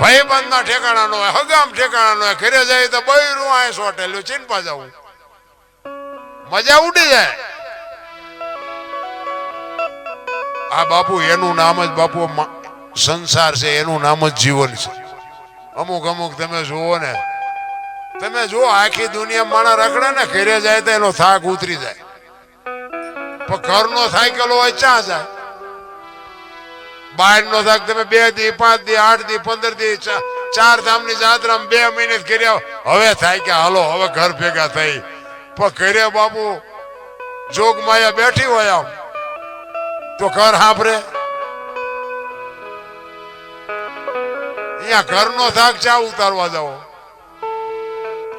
ભાઈબંધ ના ઠેકાણા નો હગામ ઠેકાણા નો ઘરે જાય તો બૈરું આય સોટેલું ચીનપા જવું મજા ઉડી જાય. આ બાપુ, એનું નામ જ બાપુ સંસાર છે, એનું નામ જ જીવન છે. અમુક અમુક તમે જુઓ ને, તમે જુઓ, આખી દુનિયા માણા રખડે ને, ઘરે જાય તો એનો થાક ઉતરી જાય. પણ ઘરનો સાયકલ હોય ચા જાય? બહારનો થાક તમે બે દી, પાંચ દી, આઠ દી, પંદર ચા- ચાર ધામની જાત્રા બે મહિને કર્યા. હવે થાય કે હાલો, હવે ઘર ભેગા થઈ. પણ કર્યા બાપુ, જોગ માયા બેઠી હોય આમ. તો ઘર હાંભરે. અહીંયા ઘરનો થાક ચા ઉતારવા જાઓ.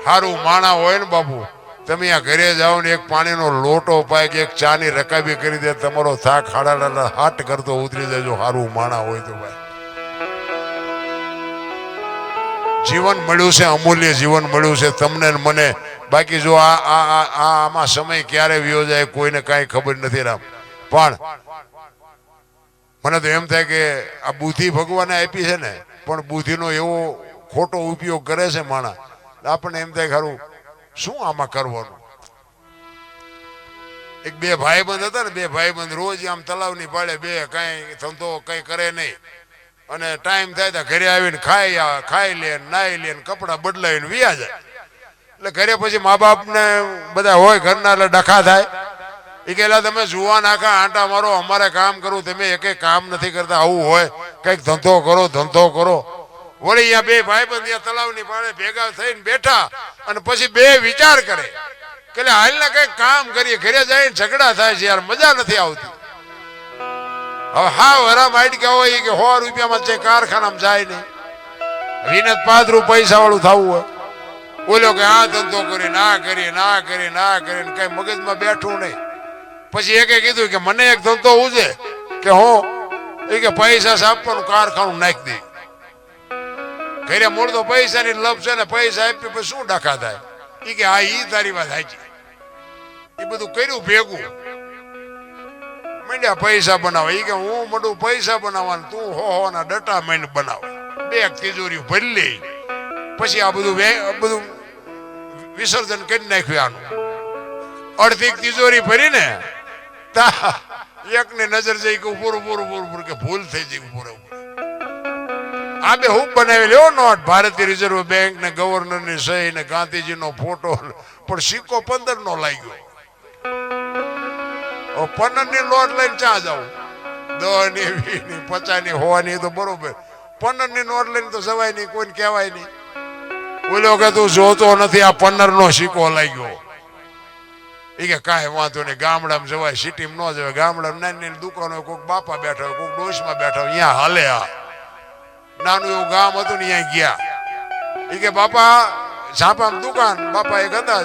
સારું માણા હોય ને બાપુ. તમે આ ઘરે જાઓ ને એક પાણીનો લોટો પાય કે એક ચાની રકાબી કરી દે, તમારો થાક હાડા હાટ કરતો ઉતરી જાય જો સારું માણા હોય તો ભાઈ. જીવન મળ્યું છે, અમૂલ્ય જીવન મળ્યું છે. તમને મને, બાકી જો આ- આ આમાં સમય ક્યારે વ્યો જાય કોઈને કાંઈ ખબર નથી રામ. પણ મને તો એમ થાય કે આ બુદ્ધિ ભગવાને આપી છે ને, પણ બુદ્ધિનો એવો ખોટો ઉપયોગ કરે છે માણા. આપણને એમ થાય ખરું શું આમાં કરવાનું? એક બે ભાઈબંધ હતા ને, બે ભાઈબંધ રોજ આમ તલાવની પાડે બે, કાંઈ ધંધો કંઈ કરે નહીં. અને ટાઈમ થાય તો ઘરે આવીને ખાઈ ખાઈ લે, નાઈ લે કપડાં બદલાવીને વ્યા જાય. એટલે ઘરે પછી મા બાપને બધા હોય ઘરના, એટલે ડખા થાય. એ કહેલા, તમે જુવાન આખા આંટા મારો, અમારે કામ કરવું તમે એકે કામ નથી કરતા, આવું હોય. કંઈક ધંધો કરો ધંધો કરો. વળી બે ભાઈબંધ અહીંયા તલાવની પાળે ભેગા થઈને બેઠા અને પછી બે વિચાર કરે કે હાલના કંઈક કામ કરીએ, ઘરે જઈને ઝઘડા થાય છે યાર, મજા નથી આવતી. હવે હા હરામ માઇટ કે હોય કે સો રૂપિયામાં છે કારખાનામાં જાય નહીં. વિનત પાંચ પૈસા વાળું થવું હોય. બોલ્યો કે આ ધંધો કરી ના કરી ના કરી ના કરી કઈ મગજમાં બેઠું નહીં. પછી એકે કીધું કે મને એક ધંધો ઉજે કે હું, એ કે પૈસા સાપવાનું કારખાનું નાખી દે. ઘરે મૂળ તો પૈસાની લપ છે ને પૈસા આપ્યો, પછી શું ડખા થાય? એ કે, હા, ઈ તારી વાત સાચી. એ બધું કર્યું, ભેગું. માંડ્યા પૈસા બનાવે. એ કે, હું મોટું પૈસા બનાવવાનું, તું હો હો, ના ડટા માંડ બનાવ. બે તિજોરી ભરી લે. પછી આ બધું બધું વિસર્જન કરી નાખ્યું આનું. અડધી તિજોરી ભરીને તા, એકને નજર જઈ કે પૂરું પૂરું પૂરું પૂરું કે ભૂલ થઈ જઈ પૂરે આ બે હું બનાવેલી હો નોટ ભારતીય રિઝર્વ બેંક ને ગવર્નરની સહી ને ગાંધીજી નો ફોટો. પણ સિક્કો પંદર નો લાગ્યો. પંદરની નોટ લઈને ચા જાઉં. દસની વીસની પચાસની હોવાની તો બરોબર. પંદરની નોટ લઈને તો જવાય નહીં, કોઈને કહેવાય નહીં. બોલ્યો કે તું જોતો નથી, આ પંદર નો સિક્કો લાગ્યો. એ કે કાંઈ વાંધો નહીં, ગામડામાં જવાય, સિટીમાં ન જવાય. ગામડામાં નાની નાની દુકાનો, કોઈક બાપા બેઠા હોય, કોઈક ડોશમાં બેઠા હોય અહીંયા હાલે આ. નાનું એવું ગામ હતું ને અહીંયા ગયા. એ કે, બાપા, ઝાપામાં દુકાન. બાપા એક હતા,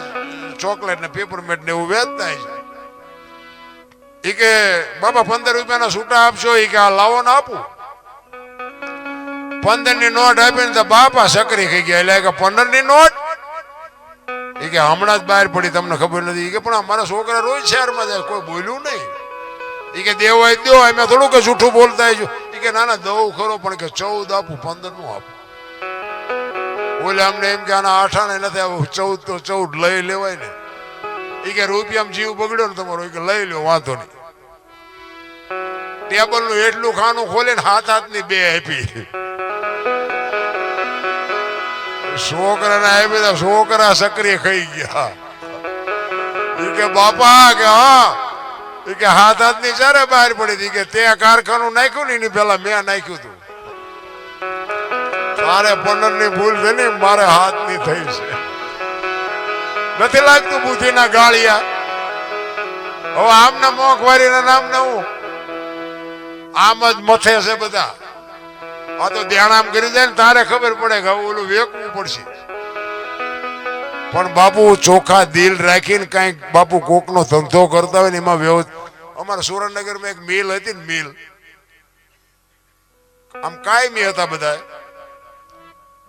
ચોકલેટ ને પેપરમેટ ને એવું વેચતા છે. એ કે, બાપા, પંદર રૂપિયાના છૂટા આપશો? એ કે આ લાવો ને આપું. પંદરની નોટ આપીને તો બાપા સકરી ખાઈ ગયા. એટલે કે પંદરની નોટ? એ કે, હમણાં જ બહાર પડી, તમને ખબર નથી. કે, પણ મારા છોકરા રોજ શહેરમાં જાય, કોઈ બોલ્યું નહીં. કે દેવ દો અમે થોડું કે જૂઠું બોલતા હોય એ કે ના ના દઉં ખરો, પણ કે ચૌદ આપું, પંદરનું આપું. બોલે અમને એમ કે આના આઠાણે નથી આવું, ચૌદ તો ચૌદ લઈ લેવાય ને. એ કે રૂપિયામાં જીવ બગડ્યો ને તમારો કે લઈ લો વાંધો નહીં. ટેબલનું એટલું ખાનું ખોલે ને હાથ હાથની બે આપી. છોકરાને આપી બધા છોકરા સક્રિય ખાઈ ગયા. કે બાપા કે હા કે હાથ હાથની ચારે બહાર પડી હતી. કે તે કારખાનું નાખ્યું ને એની પેલા મેં નાખ્યું હતું. મારે પંદરની ભૂલ છે ને, મારે હાથની થઈ છે. નથી લાગતું બુદ્ધિ ના ગાળિયા. હવે આમના મોંઘવારી ના નામ ને હું? આમ જ મથે છે બધા. આ તો ધ્યાન આમ કરી જાય ને તારે ખબર પડે કે ઓલું વેકવું પડશે. પણ બાપુ ચોખા દિલ રાખીને કાંઈક બાપુ કોકનો ધંધો કરતા હોય ને એમાં વ્યવ અમારા સુરેન્દ્રનગરમાં એક મિલ હતી ને મિલ. આમ કાયમી હતા બધા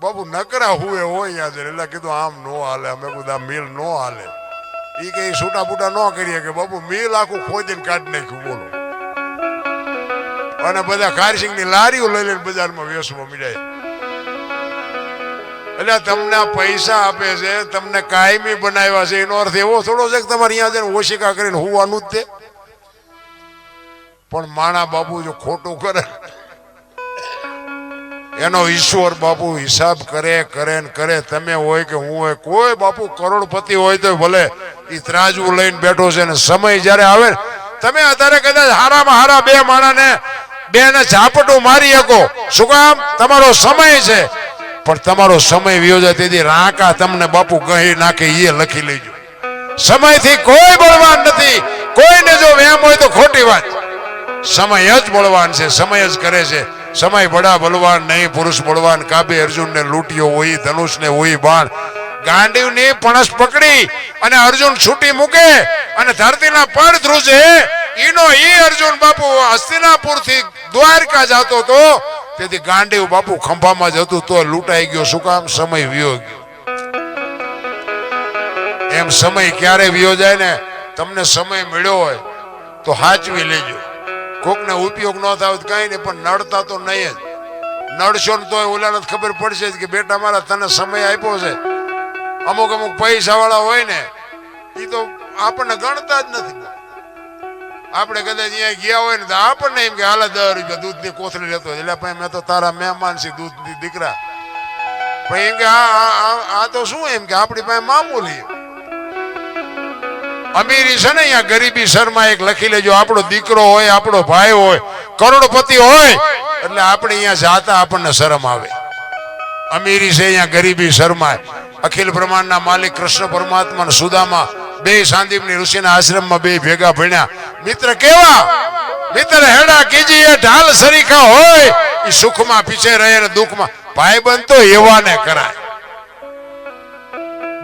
બાપુ નકરા હુએ હોય યાદ એટલે કીધું આમ નો હાલે, અમે બધા મિલ નો હાલે. એ કઈ છૂટા બૂટા ન કરીએ કે બાપુ મિલ આખું ખોદીને કાઢી નાખ્યું, બોલો. અને બધા કારસિંગની લારીઓ લઈ લઈને બજારમાં વેસવા મળ્યા એટલે તમને પૈસા આપે છે, તમને કાયમી બનાવ્યા છે, એનો અર્થ એવો થોડો છે કે તમારે અહીંયા જઈને ઓશિકા કરીને હોવાનું જ તે. પણ માણા બાપુ જો ખોટું કરે, એનો ઈશ્વર બાપુ હિસાબ કરે કરે ને કરે, તમે હોય કે હું હોય, કોઈ બાપુ કરોડપતિ હોય તો ભલે એ ત્રાજવું લઈને બેઠો છે ને સમય જ્યારે આવે તમે અત્યારે કદાચ હારામાં હારા બે માણાને બે ને ઝાપટું મારી શકો. શું કામ? તમારો સમય છે. પણ તમારો સમય વિયો જાય તેથી રાકા તમને બાપુ કહી નાખે એ લખી લેજો. સમયથી કોઈ બળવાન નથી. કોઈને જો વેમ હોય તો ખોટી વાત. સમય જ બળવાન છે, સમય જ કરે છે. સમય બડા બળવાન નહીં, પુરુષ બળવાન. કાબે અર્જુન ને લૂંટ્યો હોય, ધનુષને હોય, બાણ. ગાંડીવની પણસ પકડી અને અર્જુન છૂટી મૂકે અને ધરતીના પડ ધ્રુજે. ઈનો ઈ અર્જુન બાપુ હસ્તિનાપુરથી દ્વારકા જતો તો તેથી ગાંડીવ બાપુ ખંભામાં જ હતું, તો લૂંટાઈ ગયો. શું કામ? સમય વ્યો ગયો. એમ સમય ક્યારે વ્યો જાય ને? તમને સમય મળ્યો હોય તો હાચવી લેજો. કોકને ઉપયોગ ન થાય કઈ નહીં, પણ નડતા તો નહીં જ. નડશો ને તોય ઓલાને ખબર પડશે કે બેટા મારા, તને સમય આપ્યો છે. અમુક અમુક પૈસા વાળા હોય ને એ તો આપણને ગણતા જ નથી. આપણે કદાચ અહીંયા ગયા હોય ને તો આપણને એમ કે, હાલ દસ રૂપિયા દૂધની કોથળી લેતો હોય. એટલે ભાઈ, મેં તો તારા મહેમાન છે દૂધની દીકરા. ભાઈ, એમ કે આ તો શું એમ કે, આપણી પાસે મામૂલી અમીરી છે ને અહીંયા, ગરીબી શર્મા એક લખી લેજો, આપણો દીકરો હોય, આપણો ભાઈ હોય, કરોડપતિ હોય. એટલે આપણે અહીંયા જાતા આપણને શરમ આવે. અમીરી છે અહીંયા, ગરીબી શર્મા અખિલ બ્રહ્માંડના માલિક કૃષ્ણ પરમાત્મા સુદામા બે સાંદીપની ઋષિના આશ્રમમાં બે ભેગા ભણ્યા. મિત્ર કેવા? મિત્ર હેડા કીજી એ ઢાલ સરીખા હોય એ સુખમાં પીછે રહે ને દુઃખમાં. ભાઈબંધ તો એવા ને કરાય.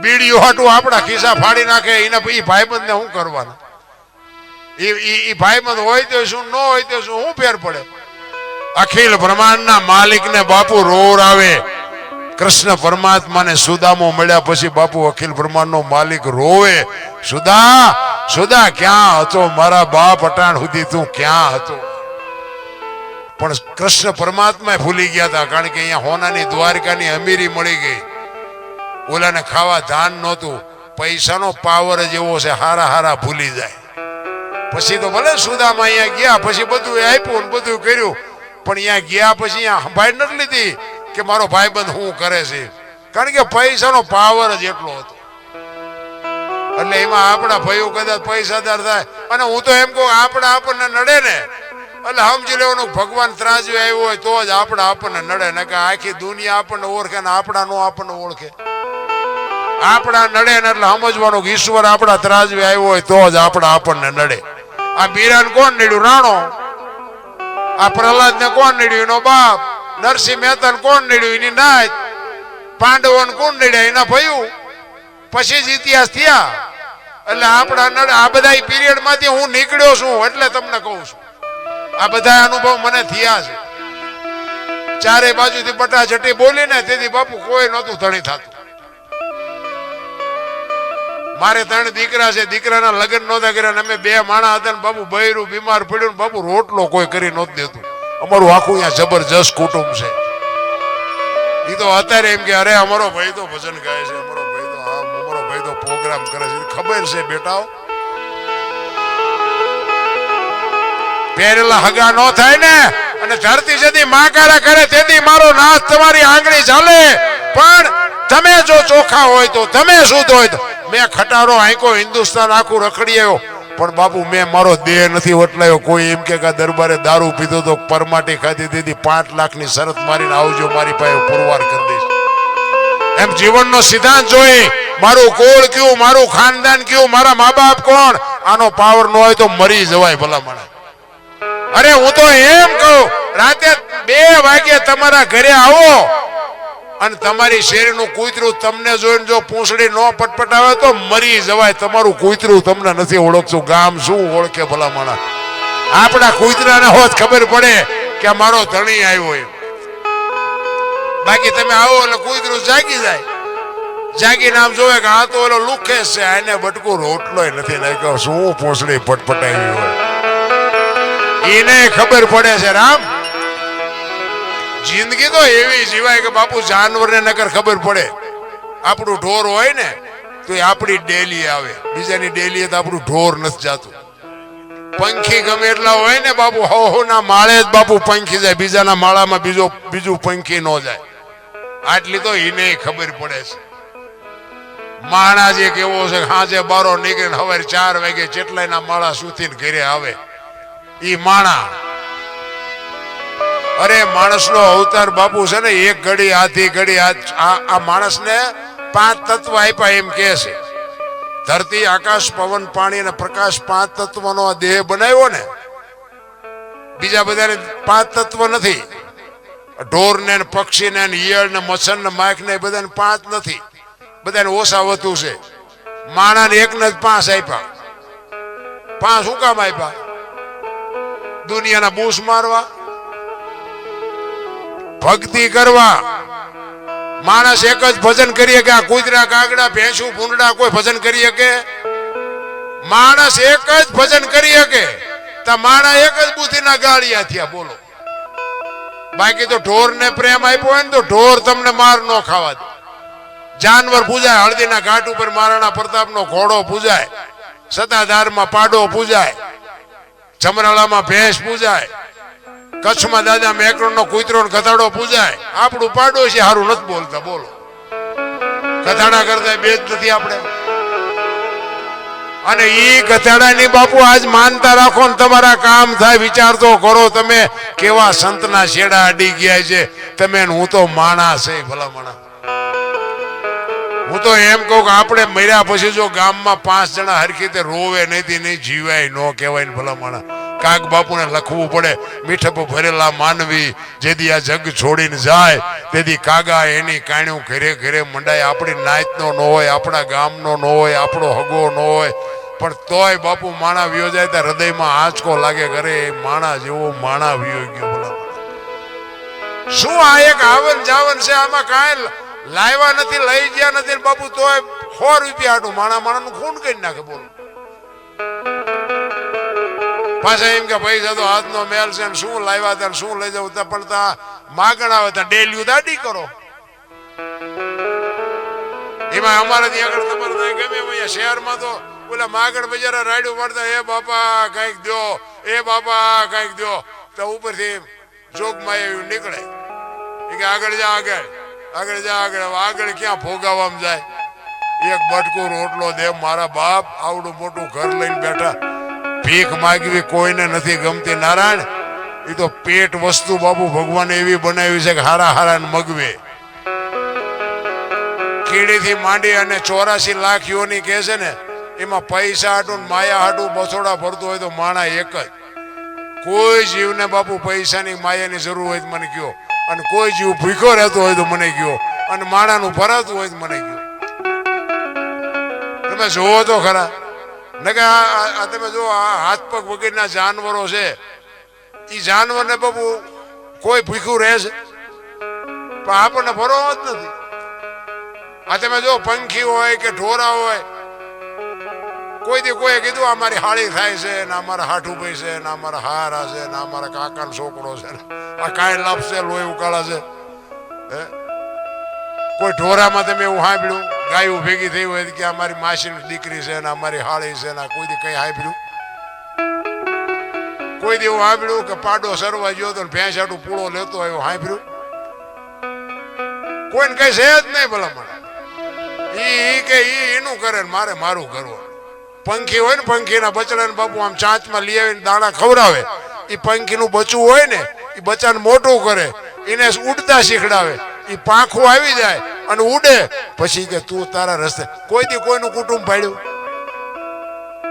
બીડીઓ હાટું આપણા ખિસ્સા ફાડી નાખે એના એ ભાઈબંધ ને શું કરવાનું? એ ભાઈબંધ હોય તો શું, ન હોય તો શું શું ફેર પડે? અખિલ બ્રહ્માંડના માલિકને બાપુ રોર આવે. કૃષ્ણ પરમાત્માને સુદામો મળ્યા પછી બાપુ અખિલ બ્રહ્માંડનો માલિક રોવે. સુદા સુદા, ક્યાં હતો? મારા બાપ અટાણ સુધી તું ક્યાં હતો? પણ કૃષ્ણ પરમાત્મા ભૂલી ગયા હતા, કારણ કે અહીંયા હોનાની દ્વારકાની અમીરી મળી ગઈ. ઓલાને ખાવા ધાન નહોતું. પૈસાનો પાવર જ એવો છે, હારા હારા ભૂલી જાય. પછી તો ભલે સુદામાં અહીંયા ગયા, પછી બધું આપ્યું બધું કર્યું. પણ અહીંયા ગયા પછી અહીંયા સંભાળ નથી લીધી. કે મારો ભાઈબંધ શું કરે છે? કારણ કે પૈસાનો પાવર જ એટલો હતો. એટલે એમાં આપણા ભાઈઓ કદાચ પૈસાદાર થાય. અને હું તો એમ કહું આપણા આપણને નડે ને. એટલે સમજી લેવાનું ભગવાન ત્રાજવે આવ્યો હોય તો જ આપણા આપણને નડે. ને કે આખી દુનિયા આપણને ઓળખે ને આપણા નો આપણને ઓળખે. આપણા નડે ને એટલે સમજવાનું કે ઈશ્વર આપણા ત્રાજવે આવ્યો હોય તો જ આપણા આપણને નડે. આ બીરાન કોણ નડ્યું? રાણો? આ પ્રહલાદ ને કોણ નડ્યું? એનો બાપ? નરસિંહ મહેતા કોણ નડ્યું? એની નાચ પાંડવો કોણ નડ્યા? એના ભયું. પછી જ ઇતિહાસ થયા. એટલે આપણા આ બધા પીરિયડમાંથી હું નીકળ્યો છું એટલે તમને કહું છું. આ બધા અનુભવ મને થયા છે. ચારે બાજુથી બટાચટી બોલીને તેથી બાપુ કોઈ નહોતું, ધણી થતું. મારે ત્રણ દીકરા છે. દીકરાના લગ્ન નહોતા કર્યા અમે બે માણા હતા ને બાપુ બૈરું બીમાર પડ્યું બાપુ રોટલો કોઈ કરી નહોતું દેતું. અમારું આખું અહીંયા જબરજસ્ત કુટુંબ છે. એ તો અત્યારે એમ કે, અરે, અમારો ભાઈ તો ભજન ગાય છે, અમારો ભાઈ તો આમ, અમારો ભાઈ તો પ્રોગ્રામ કરે છે. ખબર છે બેટાઓ પહેરેલા હગા નો થાય ને, અને ધરતી જતી માકારા કરે તેથી મારો નાશ તમારી આંગળી ચાલે. પણ તમે જો ચોખા હોય તો, તમે શુદ્ધ હોય તો. મેં ખટારો આંકો હિન્દુસ્તાન આખું રખડી આવ્યો. પણ બાપુ, મેં મારો દેહ નથી વટલાયો. કોઈ એમ કે દરબારે દારૂ પીધો તો પરમાટી ખાધી દીધી. પાંચ લાખની શરત મારીને આવજો, મારી પાસે પુરવાર કરી દઈશ. એમ જીવનનો સિદ્ધાંત જોઈ, મારું કોળ કયું, મારું ખાનદાન કયું, મારા મા બાપ કોણ? આનો પાવર ન હોય તો મરી જવાય ભલા મને અરે હું તો એમ કહું, રાતે બે વાગે તમારા ઘરે આવો. અને તમારી શેરીનું કૂતરું તમને જોઈને જો પૂંછડી ન પટપટાવે તો મરી જવાય. તમારું કૂતરું તમને નથી ઓળખતું. ગામ શું ઓળખે ભલા માણસ આપણા કૂતરાને હોત ખબર પડે કે મારો ધણી આવ્યો એમ. બાકી તમે આવો એટલે કૂતરું જાગી જાય. જાગીને આમ જોવે કે આ તો ઓલો લુખેશ છે, આને બટકું રોટલોય નથી નાખ્યો શું પૂંછડી પટપટાવી હોય? એને ખબર પડે છે રામ. જિંદગી તો એવી જીવાય કે બાપુ જાનવરને નકર ખબર પડે. આપણું ઢોર હોય ને, તો એ આપણી ડેલી આવે. બીજાની ડેલી તો આપણું ઢોર નથી જાતું. પંખી ગમે એટલા હોય ને બાપુ, હો ના માળે જ બાપુ પંખી જાય. બીજાના માળામાં બીજો, બીજું પંખી ન જાય. આટલી તો એને ખબર પડે છે. માણા જે કેવો છે, હાજે બારો નીકળીને સવારે ચાર વાગે ચેટલાયના માળા સુધીને ઘરે આવે. ઈ માણા અરે, માણસનો અવતાર બાપુ છે ને, એક ઘડી, આધી ઘડી, આ માણસને પાંચ તત્વ આપ્યા એમ કે છે. ધરતી, આકાશ, પવન, પાણી અને પ્રકાશ પાંચ તત્વનો આ દેહ બનાવ્યો ને, બીજા બધાને પાંચ તત્વ નથી. ઢોર ને ને પક્ષી ને ને ઈયળ ને મચ્છર ને માખ ને એ બધાને પાંચ નથી. બધાને ઓછા વધુ છે. માણાને એકને જ પાંચ આપ્યા. પાંચ શું કામ આપ્યા? દુનિયાના બૂસ મારવા ભક્તિ કરવા. માણસ એક જ ભજન કરીએ કે આ કુતરા કાગડા ભેંસું ભૂંડા કોઈ ભજન કરી શકે? માણસ એક જ ભજન કરી શકે. તો માણા એક જ બુદ્ધિના ગાળિયા થયા, બોલો. બાકી તો ઢોર ને પ્રેમ આપ્યો હોય ને તો ઢોર તમને માર ન ખાવા દે. જાનવર પૂજાય, હળદીના ઘાટ ઉપર મહારાણા પ્રતાપનો ઘોડો પૂજાય. સતાધારમાં પાડો પૂજાય. ચમરાળામાં ભેંસ પૂજાય. કચ્છમાં દાદા મેકરણનો કૂતરો ને કથાડો પૂજાય. આપણું પાડોશી સારું નથી બોલતા, બોલો. કથાડા કરતા બે જ નથી આપણે. અને ઈ કથાડાની બાપુ આજ માનતા રાખો ને તમારા કામ થાય, વિચાર તો કરો તમે કેવા સંતના શેડા અડી ગયા છે. તમે હું તો માણસ છે, ભલા માણા. હું તો એમ કહું કે આપણે મર્યા પછી જો ગામમાં પાંચ જણા હરખી રીતે રોવે નહીં નહીં જીવાય, ન કહેવાય ને ભલા માણા. કાક બાપુને લખવું પડે. મીઠપ ભરેલા માનવી જેદી આ જગ છોડીને જાય, તેથી કાગા એની કાણ્યું ઘરે ઘરે મંડાય. આપણી નાતનો ન હોય, આપણા ગામનો ન હોય, આપણો હગો ન હોય. પણ તોય બાપુ માણા વ્યો જાય ત્યાં હૃદયમાં આંચકો લાગે ઘરે, એ માણા જેવો માણા વ્યો ગયો શું આ એક આવન જાવન છે? આમાં કાંઈ લાવ્યા નથી, લઈ ગયા નથી બાપુ તોય સો રૂપિયા માણા માણા માણાનું ખૂન કરી નાખે બોલો. પાછા એમ કે પૈસા તો હાથનો મેલ છે શું લાવ્યા હતા શું લઈ જવું? ત્યાં પણ ત્યાં માગણ આવે ત્યાં ડેલ્યુ દાડી કરો. એમાં અમારે ત્યાં આગળ તમારે ત્યાં ગમે અહીંયા શહેરમાં તો ઓલા માગણ બજારા રાડ્યું પડતા એ બાપા, કંઈક દો એ બાપા, કંઈક દો તો ઉપરથી જોગમાં એવું નીકળે. કે આગળ જા આગળ આગળ જા આગળ આગળ ક્યાં ફોગાવવામાં જાય? એક બટકું રોટલો દે, મારા બાપ આવડું મોટું ઘર લઈને બેઠા. ભીખ માગવી કોઈને નથી ગમતી. નારાયણ એ તો પેટ વસ્તુ બાબુ ભગવાને એવી બનાવી છે કે હારા હારા મગવે. કીડીથી માંડી અને ચોરાસી લાખ યોની કહે છે ને, એમાં પૈસા હાટું માયા હાટું બસોડા ભરતું હોય તો માણા એક જ. કોઈ જીવને બાપુ પૈસાની માયાની જરૂર હોય તો મને કયો. અને કોઈ જીવ ભૂખ્યો રહેતો હોય તો મને કયો. અને માણાનું ભરાતું હોય મને કયો. તમે જોવો તો ખરા. નકે આ તમે જો આ હાથ પગ વગેરેના જાનવરો છે. એ જાનવરને બાબુ કોઈ ભૂખ્યું રહે છે. પણ આપણને ભરો જ નથી. આ તમે જો પંખી હોય કે ઢોરા હોય કોઈ દી કોઈ કીધું, આ મારી હાળી થાય છે, ને અમારા મારા હાઠું ભાઈ છે, ને અમારા મારા હારા છે, ને અમારા મારા કાકાનો છોકરો છે આ કાંઈ લાપસે લોહી ઉકાળા છે. હે? કોઈ ઢોરામાં તમે એવું સાંભળ્યું ગાયું ભેગી થઈ હોય કે અમારી મારી માસીની દીકરી છે ને અમારી હાળી છે ને કોઈ કઈ સાંભળ્યું કોઈ એવું સાંભળ્યું કે પાડો સરવા ગયો તો ભેંસ આટું પૂળો લેતો આવ્યો સાંભળ્યું કોઈને કઈ છે જ નહીં ભલામણ. ઈ એ કે એનું કરે ને મારે મારું કરવું પંખી હોય ને પંખીના બચડાને બાપુ આમ ચાંચમાં લઈ આવીને દાણા ખવડાવે. એ પંખીનું બચવું હોય ને એ બચ્ચાને મોટું કરે, એને ઉડતા શીખડાવે. એ પાંખું આવી જાય અને ઉડે. પછી કે તું તારા રસ્તે. કોઈ દી કોઈનું કુટુંબ પાડ્યું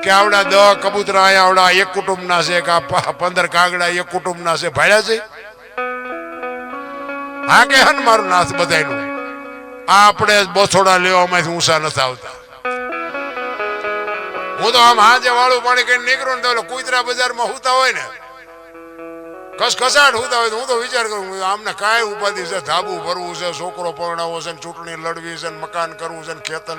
કે આવડા દ કબૂતરા અહીંયા આવડા, એક કુટુંબના છે, કે પંદર કાગડા, એક કુટુંબના છે, ભાડ્યા છે? હા કે હન મારું નાથ બધાયનું? આ આપણે બસોડા લેવામાંથી ઊંચા નથી આવતા. હું તો આમ હાજે વાળું પાણી કઈ નીકળું ને તો કુતરા બજારમાં હુતા હોય ને ખસખસાટ હોતા હોય તો હું તો વિચાર કરું આમને કાંઈ ઉપાધિ છે, ધાબુ ભરવું છે, છોકરો પરણાવો છે, ને ચૂંટણી લડવી છે, ને મકાન કરવું છે, ને ખેતર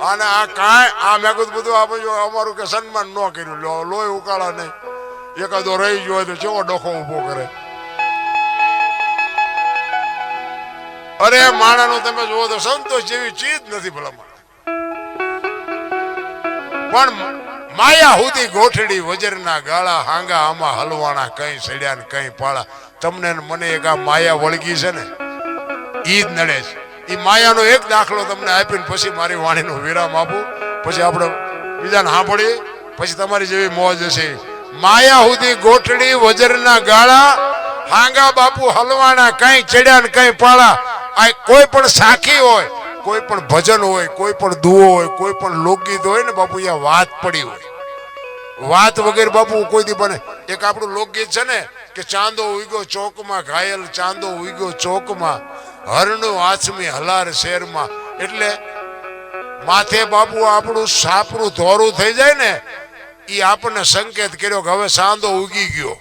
અને આ કાંઈ આ મેં બધું આપણે જો અમારું કે સન્માન ન કર્યું. લો- લોહી ઉકાળા નહીં. એકાદો રહી ગયો હોય તો ચેવો ડોખો ઊભો કરે. અરે, માણાનો તમે જુઓ તો સંતોષ જેવી ચીજ નથી ભલામણ પણ માયા હુદી ગોઠડી વજરના ગાળા હાંગા, આમાં હલવાણા કઈ સડ્યા ને કઈ પાળા. તમને મને એક આ માયા વળગી છે ને, ઈ જ નડે છે. એ માયાનો એક દાખલો તમને આપીને પછી મારી વાણીનો વિરામ આપું. પછી આપણે બીજાને સાંભળીએ. પછી તમારી જેવી મોજ હશે. માયા હુદી ગોઠડી વજરના ગાળા, હાંગા બાપુ હલવાણા કઈ ચડ્યા ને કઈ પાળા. આ કોઈ પણ સાખી હોય, કોઈ પણ ભજન હોય, કોઈ પણ દુઓ હોય, કોઈ પણ લોકગીત હોય ને બાપુ, અહીંયા વાત પડી હોય. વાત વગેરે બાપુ કોઈ દી બને. એક આપણું લોકગીત છે ને, કે ચાંદો ઉગ્યો ચોકમાં, ઘાયલ ચાંદો ઉગ્યો ચોકમાં, હરણું આચમી હલાર શેરમાં. એટલે માથે બાપુ આપણું સાપરું ધોરું થઈ જાય ને એ આપણને સંકેત કર્યો કે હવે સાંદો ઉગી ગયો.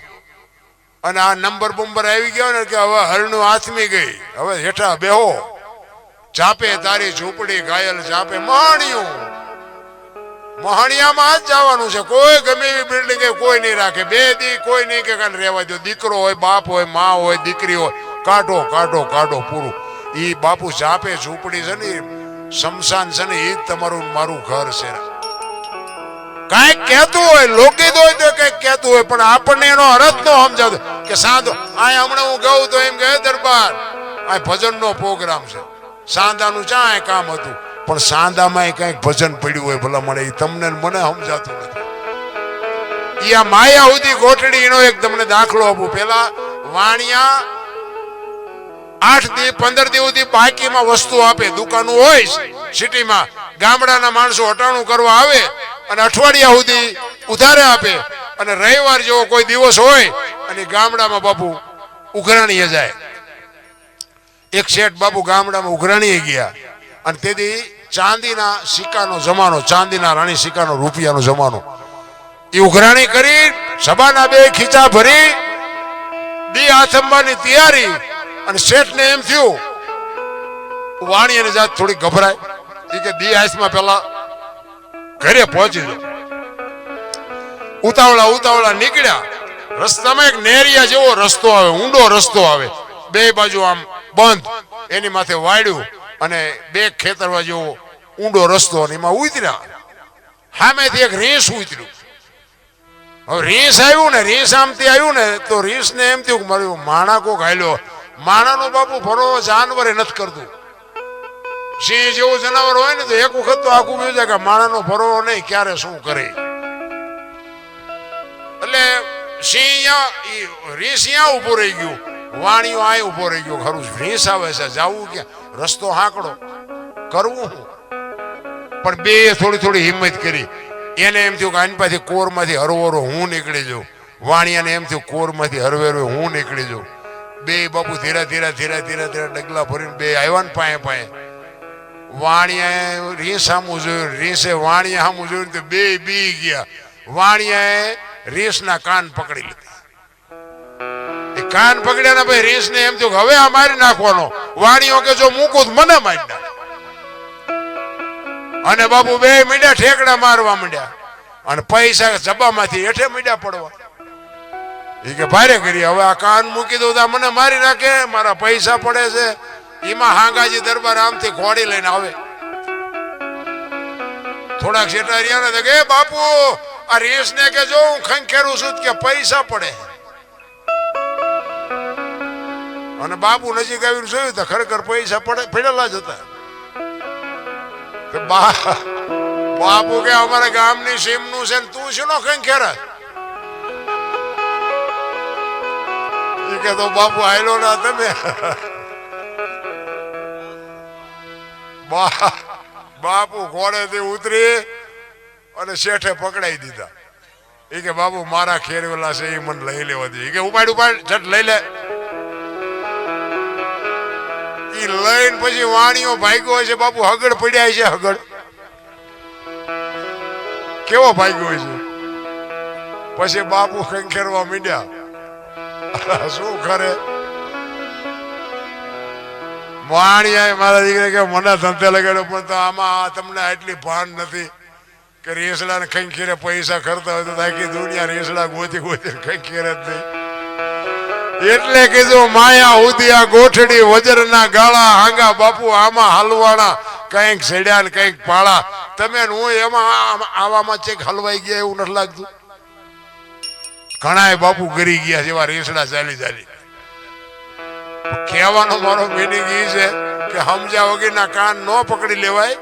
અને આ નંબર બંબર આવી ગયો ને કે હવે હરણું આથમી ગઈ. હવે હેઠા બેહો. ચાપે તારી ઝૂંપડી ઘાયલ ચાપે મહાણિયું મહાણિયામાં જ જવાનું છે. કોઈ ગમે એવી બિલ્ડિંગ કોઈ નહીં રાખે. બે દી કોઈ નહીં કે કાલે રહેવા દો. દીકરો હોય, બાપ હોય, મા હોય, દીકરી હોય. કાઢો કાઢો કાઢો પૂરું. એ બાપુ જાપે, ઝૂંપડી છે ને શમશાન છે ને એ જ તમારું મારું ઘર છે. કઈ કહેતું હોય લોકગીત હોય તો કંઈક કહેતું હોય, પણ આપણને એનો અર્થ નો સમજાવતો કે સાંધો આ હમણાં હું ગઉં તો એમ કે દરબાર આ ભજનનો પ્રોગ્રામ છે. સાંધાનું ચા કામ હતું? પણ સાંધામાં કંઈક ભજન પડ્યું હોય ભલા મળે તમને મને સમજાતું નથી. આ માયા સુધી ગોઠડી, એનો એક તમને દાખલો આપું. પેલા વાણિયા આઠ દી, પંદર દી સુધી બાકીમાં વસ્તુ આપે. દુકાનો હોય સિટીમાં. ગામડાના માણસો હટાણું કરવા આવે અને અઠવાડિયા સુધી ઉધારે આપે. અને રવિવાર જેવો કોઈ દિવસ હોય અને ગામડામાં બાપુ ઉઘરાણીએ જાય. એક શેઠ બાપુ ગામડામાં ઉઘરાણીએ ગયા. અને તેથી ચાંદીના સિક્કાનો જમાનો, ચાંદીના રાણી સિક્કાનો, રૂપિયાનો જમાનો. એ ઉઘરાણી કરી, સભાના બે ખીચા ભરી દી આથંબાની તૈયારી, અને શેઠને એમ થયું, વાણી અને જાત થોડી ગભરાય. એ કે દી આઈસમાં પેલા ઘરે પહોંચી જાય ઉતાવળા ઉતાવળા નીકળ્યા. રસ્તામાં એક નેરિયા જેવો રસ્તો આવે, ઊંડો રસ્તો આવે. બે બાજુ આમ બંધ. એની માથે વાડ્યું. અને બે ખેતરવા જેવો ઊંડો રસ્તો અને એમાં ઉતર્યા. સામેથી એક રેસ ઉતર્યું. હવે રીંસ આવ્યું ને, રેસ આમથી આવ્યું ને, તો રીંસ ને એમ થયું મારું માણા કોક હાલ્યો. માણાનો બાપુ ફરો, જાનવરે નથી કરતું. સિંહ જેવું જનાવર હોય ને, તો એક વખત તો આખું ગયું છે કે માણાનો ફરો નહીં, ક્યારે શું કરે. એટલે સિંહ અહીંયા રીંસ અહીંયા ઊભો રહી ગયું. વાણીઓ આ ઊભો રહી ગયો. ખરું રેસ આવે છે, જવું ક્યાં? રસ્તો હાંકડો. કરવું હું? પણ બે થોડી થોડી હિંમત કરી. એને એમ થયું કે આની પાછી કોરમાંથી હરવરો હું નીકળી જાઉં. વાણિયાને એમ થયું કોરમાંથી હરવેરો હું નીકળી જાઉં. બે બાપુ ધીરે ધીરે ધીરે ધીરે ધીરે ડગલા ભરીને બે આવ્યા ને પાએ પાએ વાણિયાએ રીસ સામું જોયું. રીસે વાણિયા સામું જોયું તો બે બી ગયા. વાણિયાએ રીસના કાન પકડી લીધા. કાન પકડ્યા ને ભાઈ રીસ ને એમ થયું હવે આ મારી નાખવાનો. વાણીઓ કે જો મૂકું મને મારી નાખ. અને બાપુ બે મીંડા ઠેકડા મારવા માંડ્યા. અને પૈસા જબામાંથી હેઠે મીંડા પડવા. એ કે ભારે કરી, હવે આ કાન મૂકી દઉં તો મને મારી નાખે, મારા પૈસા પડે છે. એમાં હાંગાજી દરબાર આમથી ઘોડી લઈને આવે. થોડાક શેઠા રહ્યા ને કે બાપુ, આ રેસ ને કે જો હું ખંખેરું છું કે પૈસા પડે. અને બાપુ નજીક આવીને જોયું તો ખરેખર પૈસા પડે પડેલા જ હતા. બાપુ કે અમારા ગામની સીમનું છે તું શું નો ખંખેરા એ કે તો બાપુ આયલો ના તમે. બાપુ ઘોડેથી ઉતરી અને શેઠે પકડાઈ દીધા. એ કે બાપુ મારા ખેરવેલા છે એ મને લઈ લેવા દે. એ કે ઉપાડ ઉપાડ, ઝટ લઈ લે. ઈ લઈને પછી વાણીઓ ભાગ્યો હોય છે, બાપુ હગડ પડ્યા છે, હગડ. કેવો ભાગ્યો હોય છે? પછી બાપુ ખંખેરવા મીડ્યા. શું કરે? વાણિયા મારા દીકરા કે મને ધંધે લગાડ્યો પણ તો આમાં તમને આટલી ભાન નથી કે રેસડા ને ખંખેરે પૈસા ખર્ચતા હોય તો આખી દુનિયા રેસડા ગોતી ગોતી ખંખીરે જ નહીં. એટલે કીધું માયા ઉદિયા ગોઠડી વજરના ગાળા હાંગા બાપુ આમાં હાલવાણા કંઈક સેડ્યા ને કંઈક પાળા. તમે હું એમાં આવામાં ચેક હલવાઈ ગયા એવું નથી લાગતું. ઘણાય બાપુ ગરી ગયા જેવા રેસડા ચાલી ચાલી. કહેવાનો મારો મિનિંગ એ છે કે સમજ્યા વગરના કાન ન પકડી લેવાય.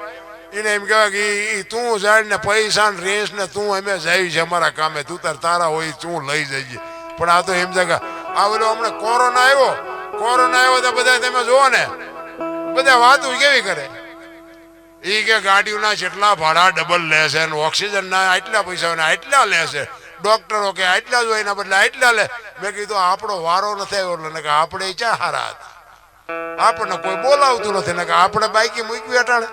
એને એમ કહેવાય કે તું જાણ ને પૈસા ને રેસ ને તું અમે જાય છે અમારા કામે. તું તાર તારા હોય, તું લઈ જઈએ પણ આ તો એમ કે આ બધો હમણાં કોરોના આવ્યો. કોરોના આવ્યો તો બધા તમે જુઓ ને, બધા વાતો કેવી કરે? એ કે ગાડીઓના જેટલા ભાડા ડબલ લે છે ને ઓક્સિજનના આટલા પૈસા ને આટલા લેશે ડોક્ટરો કે આટલા જ હોય એના બદલે આટલા લે. મેં કીધું આપણો વારો નથી આવ્યો એટલે કે આપણે ચા હારા હતા? આપણને કોઈ બોલાવતું નથી ને કે આપણે બાઈકી મૂકી અટાણે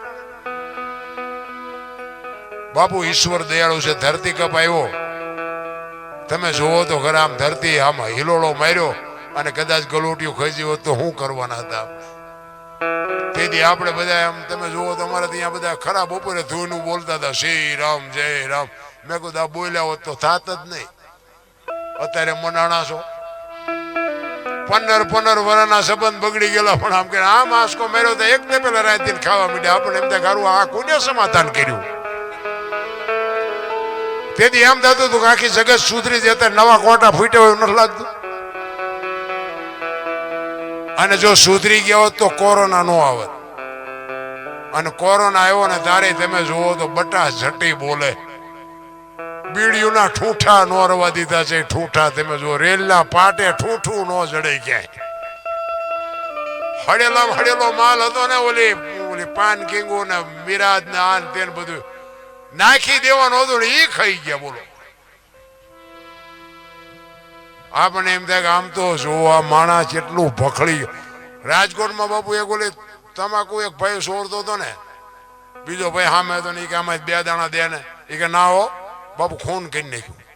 બાપુ, ઈશ્વર દયાળુ છે, ધરતી કપ આવ્યો. તમે જોવો તો ખરા આમ ધરતી આમ હિલોળો માર્યો અને કદાચ ગલોટિયું ખસી હોત તો શું કરવાના હતા? તેથી આપણે બધા એમ તમે જુઓ તો અમારે ત્યાં બધા ખરા બપોરે ધૂનું બોલતા હતા, શ્રી રામ, જય રામ. મેં કીધું, આ બોલ્યા હોત તો થાત જ નહીં. અત્યારે મનાણા છો? પંદર પંદર વર્ષના સંબંધ બગડી ગયેલા, પણ આમ કે આ માસ્કો મેળ્યો તો એક ને પેલા રાતે ખાવા માંડ્યા. આપણે એમ થાય આ કોને સમાધાન કર્યું? તેથી એમ થતું હતું કે આખી જગત સુધરી જતા નવા કોટા ફૂટ્યા હોય નથી લાગતું. અને જો સુધરી ગયા હોત તો કોરોના નો આવત. અને કોરોના આવ્યો ને તારે તમે જુઓ તો બટા ઝટી બોલે. બીડીઓના ઠૂઠા નો રવા દીધા છે, ઠૂઠા તમે જુઓ, રેલના પાટે ઠૂઠું નો જડે ક્યાંય. હડેલા હડેલો માલ હતો ને ઓલી ઓલી પાન કિંગો ને મિરાજ ને આ ને તે બધું. નાખી દેવાનો હતો એ ખાઈ ગયા, બોલો. આપણને એમ થાય કે આમ તો જોવા માણસ એટલું ભખડી. રાજકોટમાં બાપુ એક ઓલી તમાકુ એક ભાઈ સોરતો હતો ને. બીજો ભાઈ સામે હતો ને કે આમાં બે દાણા દે ને. એ કે, ના હો, બાપુ ખૂન કરી નાખ્યું.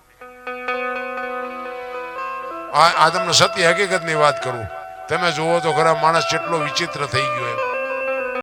આ તમને સત્ય હકીકતની વાત કરું. તમે જુઓ તો ખરા માણસ કેટલો વિચિત્ર થઈ ગયો એમ.